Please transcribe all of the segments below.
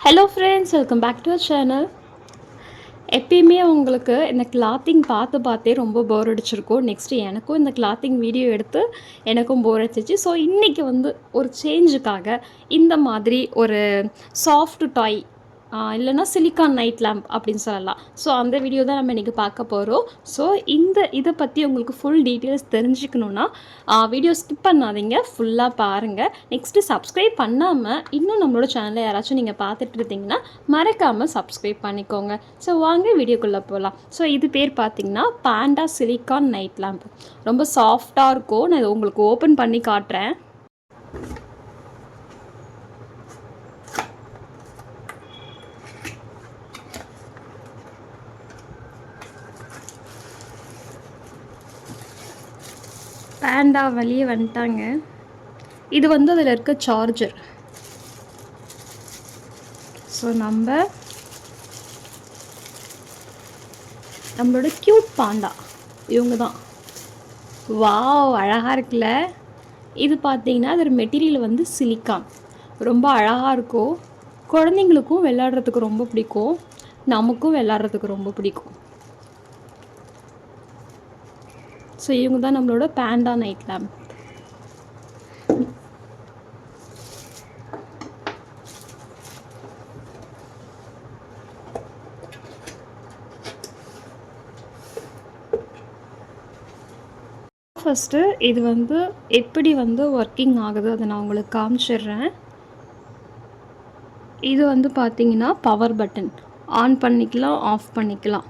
Hello friends welcome back to our channel எப்பயுமே உங்களுக்கு இந்த கிளாத்திங் பார்த்து பார்த்தே ரொம்ப போர் அடிச்சிருக்கும். நெக்ஸ்ட்டு எனக்கும் இந்த கிளாத்திங் வீடியோ எடுத்து எனக்கும் போர் அடிச்சிச்சு. ஸோ இன்றைக்கி வந்து ஒரு சேஞ்சுக்காக இந்த மாதிரி ஒரு சாஃப்ட் டாய் இல்லைன்னா சிலிக்கான் நைட் லேம்ப் அப்படின்னு சொல்லலாம். ஸோ அந்த வீடியோ தான் நம்ம இன்றைக்கி பார்க்க போகிறோம் ஸோ இந்த இதை பற்றி உங்களுக்கு ஃபுல் டீட்டெயில்ஸ் தெரிஞ்சுக்கணுன்னா வீடியோ ஸ்கிப் பண்ணாதீங்க. ஃபுல்லாக பாருங்கள் நெக்ஸ்ட்டு சப்ஸ்கிரைப் பண்ணாமல் இன்னும் நம்மளோட சேனலை யாராச்சும் நீங்கள் பார்த்துட்டு இருந்தீங்கன்னா மறக்காமல் சப்ஸ்கிரைப் பண்ணிக்கோங்க. ஸோ வாங்க வீடியோக்குள்ளே போகலாம் ஸோ இது பேர் பார்த்தீங்கன்னா பேண்டா சிலிக்கான் நைட் லேம்ப் ரொம்ப சாஃப்டாக இருக்கும். நான் இதை உங்களுக்கு ஓப்பன் பண்ணி காட்டுறேன். பேண்டா வெளியே வந்துட்டாங்க. இது வந்து அதில் இருக்க சார்ஜர் ஸோ நம்ம நம்மளோட க்யூட் பாண்டா இவங்க தான் வாவ் அழகாக இருக்குல்ல? இது பார்த்தீங்கன்னா அதோட மெட்டீரியல் வந்து சிலிக்கான் ரொம்ப அழகாக இருக்கும். குழந்தைங்களுக்கும் விளாட்றதுக்கு ரொம்ப பிடிக்கும். நமக்கும் விளாட்றதுக்கு ரொம்ப பிடிக்கும். ஸோ இவங்க தான் நம்மளோட பேண்டா நைட் லேம்ப் ஃபஸ்ட்டு இது வந்து எப்படி வந்து ஒர்க்கிங் ஆகுது? அதை நான் உங்களுக்கு காமிச்சிடுறேன். இது வந்து பார்த்தீங்கன்னா பவர் பட்டன் ஆன் பண்ணிக்கலாம் ஆஃப் பண்ணிக்கலாம்.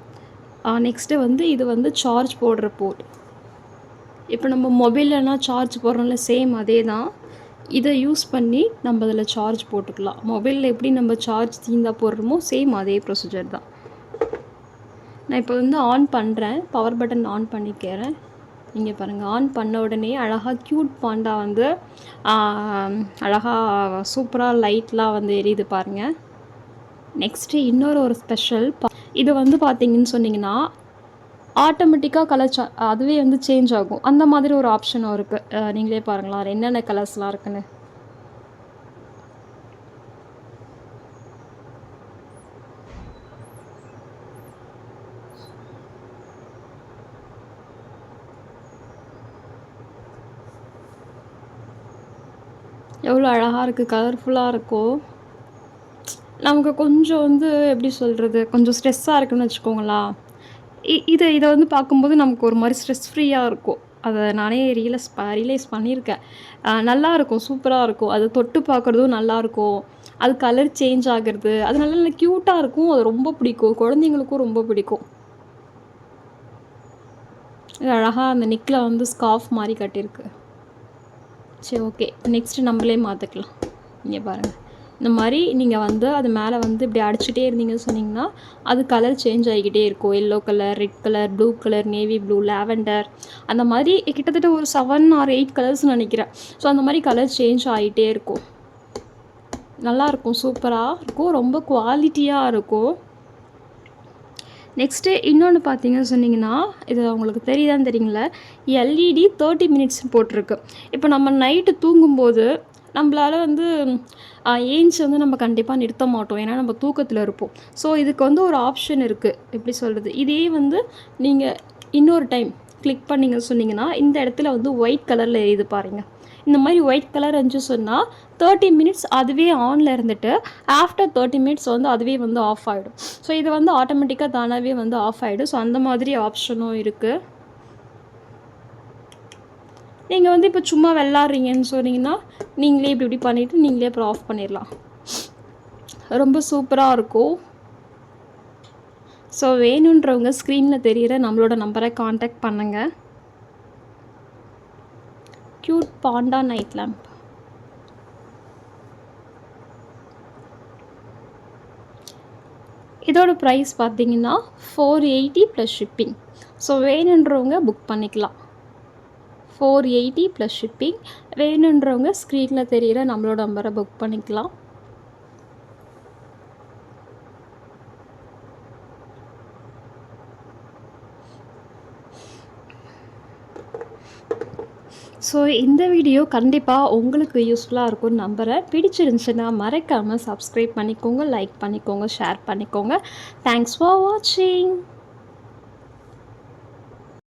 நெக்ஸ்ட்டு வந்து இது வந்து சார்ஜ் போடுற போர்ட் இப்போ நம்ம மொபைல்லலாம் சார்ஜ் போடுறோம்ல சேம் அதே தான் இதை யூஸ் பண்ணி நம்ம அதில் சார்ஜ் போட்டுக்கலாம். மொபைலில் எப்படி நம்ம சார்ஜ் தீந்தா போடுறோமோ சேம் அதே ப்ரொசீஜர் தான். நான் இப்போ வந்து ஆன் பண்ணுறேன் பவர் பட்டன் ஆன் பண்ணிக்கிறேன். இங்கே பாருங்கள் ஆன் பண்ண உடனே அழகாக க்யூட் பாண்டா வந்து அழகாக சூப்பராக லைட்லாம் வந்து எரியுது பாருங்கள் நெக்ஸ்ட்டு இன்னொரு ஒரு ஸ்பெஷல் இது வந்து பார்த்தீங்கன்னு சொன்னிங்கன்னா ஆட்டோமேட்டிக்காக கலர் சா அதுவே வந்து சேஞ்ச் ஆகும். அந்த மாதிரி ஒரு ஆப்ஷனும் இருக்குது நீங்களே பாருங்களா என்னென்ன கலர்ஸ்லாம் இருக்குன்னு. எவ்வளோ அழகாக இருக்குது கலர்ஃபுல்லாக இருக்கும் நமக்கு கொஞ்சம் வந்து எப்படி சொல்கிறது கொஞ்சம் ஸ்ட்ரெஸ்ஸாக இருக்குன்னு வச்சுக்கோங்களா இதை இதை வந்து பார்க்கும்போது நமக்கு ஒரு மாதிரி ஸ்ட்ரெஸ் ஃப்ரீயாக இருக்கும். அதை நானே ரியலைஸ் ரியலைஸ் பண்ணியிருக்கேன். நல்லா இருக்கும் சூப்பராக இருக்கும் அதை தொட்டு பார்க்குறதும் நல்லாயிருக்கும். அது கலர் சேஞ்ச் ஆகிறது அது நல்லா நல்லா க்யூட்டாக இருக்கும் அது ரொம்ப பிடிக்கும். குழந்தைங்களுக்கும் ரொம்ப பிடிக்கும். இது அழகாக அந்த நெக்கில் வந்து ஸ்காஃப் மாதிரி கட்டியிருக்கு. சரி ஓகே நெக்ஸ்ட்டு நம்மளே மாற்றிக்கலாம் இங்கே பாருங்கள் இந்த மாதிரி நீங்கள் வந்து அது மேலே வந்து இப்படி அடிச்சுட்டே இருந்தீங்கன்னு சொன்னிங்கன்னா அது கலர் சேஞ்ச் ஆகிக்கிட்டே இருக்கும். Yellow colour red colour blue colour navy blue lavender அந்த மாதிரி கிட்டத்தட்ட ஒரு செவன் ஆர் எயிட் கலர்ஸ் நினைக்கிறேன். ஸோ அந்த மாதிரி கலர் சேஞ்ச் ஆகிட்டே இருக்கும். நல்லாயிருக்கும் சூப்பராக இருக்கும். ரொம்ப குவாலிட்டியாக இருக்கும். நெக்ஸ்ட்டு இன்னொன்று பார்த்தீங்கன்னு சொன்னிங்கன்னா இது உங்களுக்கு தெரியுதான்னு தெரியுங்களா எல்இடி தேர்ட்டி மினிட்ஸ் போட்டிருக்கு. இப்போ நம்ம நைட்டு தூங்கும்போது நம்மளால் வந்து ஏஞ்சி வந்து நம்ம கண்டிப்பாக நிறுத்த மாட்டோம். ஏன்னா நம்ம தூக்கத்தில் இருப்போம். ஸோ இதுக்கு வந்து ஒரு ஆப்ஷன் இருக்குது எப்படி சொல்கிறது இதே வந்து நீங்கள் இன்னொரு டைம் கிளிக் பண்ணிங்க சொன்னீங்கன்னா இந்த இடத்துல வந்து ஒயிட் கலரில் எழுது பாருங்கள் இந்த மாதிரி ஒயிட் கலர் இருந்துச்சு சொன்னால் தேர்ட்டி மினிட்ஸ் அதுவே ஆனில் இருந்துட்டு ஆஃப்டர் தேர்ட்டி மினிட்ஸ் வந்து அதுவே வந்து ஆஃப் ஆகிடும் ஸோ இது வந்து ஆட்டோமேட்டிக்காக தானாகவே வந்து ஆஃப் ஆகிடும் ஸோ அந்த மாதிரி ஆப்ஷனும் இருக்குது நீங்கள் வந்து இப்போ சும்மா விளாட்றீங்கன்னு சொன்னீங்கன்னா நீங்களே இப்படி இப்படி பண்ணிவிட்டு நீங்களே அப்புறம் ஆஃப் பண்ணிடலாம். ரொம்ப சூப்பராக இருக்கும். ஸோ வேணுன்றவங்க ஸ்க்ரீனில் தெரிகிற நம்மளோட நம்பரை காண்டாக்ட் பண்ணுங்கள் க்யூட் பாண்டா நைட் லேம்ப் இதோட ப்ரைஸ் பார்த்தீங்கன்னா four eighty plus shipping so வேணுன்றவங்க புக் பண்ணிக்கலாம். ஃபோர் எயிட்டி ப்ளஸ் ஷிப்பிங் வேணுன்றவங்க ஸ்க்ரீனில் தெரிகிற நம்மளோட நம்பரை புக் பண்ணிக்கலாம். ஸோ இந்த வீடியோ கண்டிப்பாக உங்களுக்கு யூஸ்ஃபுல்லாக இருக்கும்னு நம்புகிறேன் பிடிச்சிருந்துச்சுன்னா மறக்காமல் சப்ஸ்கிரைப் பண்ணிக்கோங்க லைக் பண்ணிக்கோங்க ஷேர் பண்ணிக்கோங்க. தேங்க்ஸ் ஃபார் வாட்சிங்